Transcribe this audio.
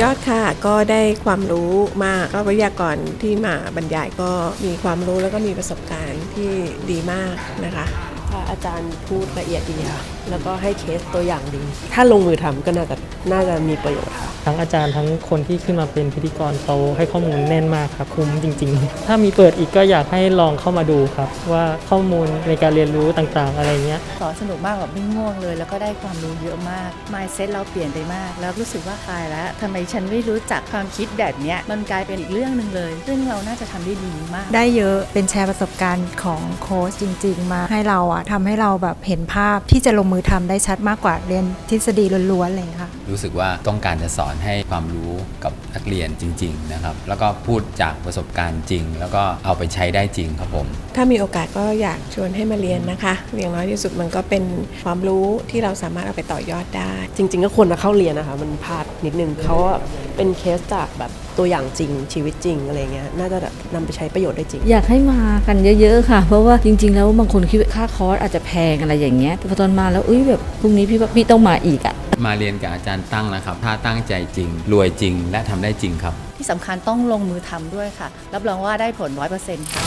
ยอดค่ะก็ได้ความรู้มากก็วิทยากรที่มาบรรยายก็มีความรู้แล้วก็มีประสบการณ์ที่ดีมากนะคะค่ะอาจารย์พูดละเอียดดีค่ะ แล้วก็ให้เคสตัวอย่างดี ถ้าลงมือทำก็น่าจะน่าจะมีประโยชน์ค่ะทั้งอาจารย์ทั้งคนที่ขึ้นมาเป็นพิธีกรเขาให้ข้อมูลแน่นมากครับคุ้มจริง ๆ ถ้ามีเปิดอีกก็อยากให้ลองเข้ามาดูครับ ว่าข้อมูลในการเรียนรู้ต่างๆ อะไรเงี้ยสอนสนุกมากแบบไม่ง่วงเลย แล้วก็ได้ความรู้เยอะมาก mindset เราเปลี่ยนไปมาก แล้วรู้สึกว่าตายแล้วทำไมฉันไม่รู้จักความคิดแบบเนี้ยมันกลายเป็นอีกเรื่องหนึ่งเลย ซึ่งเราน่าจะทำได้ดีมาก ได้เยอะเป็นแชร์ประสบการณ์ของโค้ชจริง ๆ มาให้เราอะทำให้เราแบบเห็นภาพที่จะลงมือทำได้ชัดมากกว่าเรียนทฤษฎีล้วนๆเลยค่ะรู้สึกว่าต้องการจะสอนให้ความรู้กับนักเรียนจริง ๆ นะครับ แล้วก็พูดจากประสบการณ์จริง แล้วก็เอาไปใช้ได้จริงครับผม ถ้ามีโอกาสก็อยากชวนให้มาเรียนนะคะอย่างน้อยที่สุดมันก็เป็นความรู้ที่เราสามารถเอาไปต่อยอดได้ จริง ๆ ก็ควรมาเข้าเรียนนะคะ มันพลาดนิดนึงเขาอะเป็นเคสจากแบบ ตัวอย่างจริงชีวิตจริงอะไรเงี้ยน่าจะแบบนำไปใช้ประโยชน์ได้จริง อยากให้มากันเยอะ ๆ ค่ะ เพราะว่าจริง ๆ แล้วบางคนคิดว่าค่าคอร์สอาจจะแพงอะไรอย่างเงี้ยแต่พอตอนมาแล้วเอ้ยแบบพรุ่งนี้พี่ว่าพี่ต้องมาอีกอะมาเรียนกับอาจารย์ตั้งนะครับ ถ้าตั้งใจจริง รวยจริง และทำได้จริงครับ ที่สำคัญต้องลงมือทำด้วยค่ะ รับรองว่าได้ผล100%ค่ะ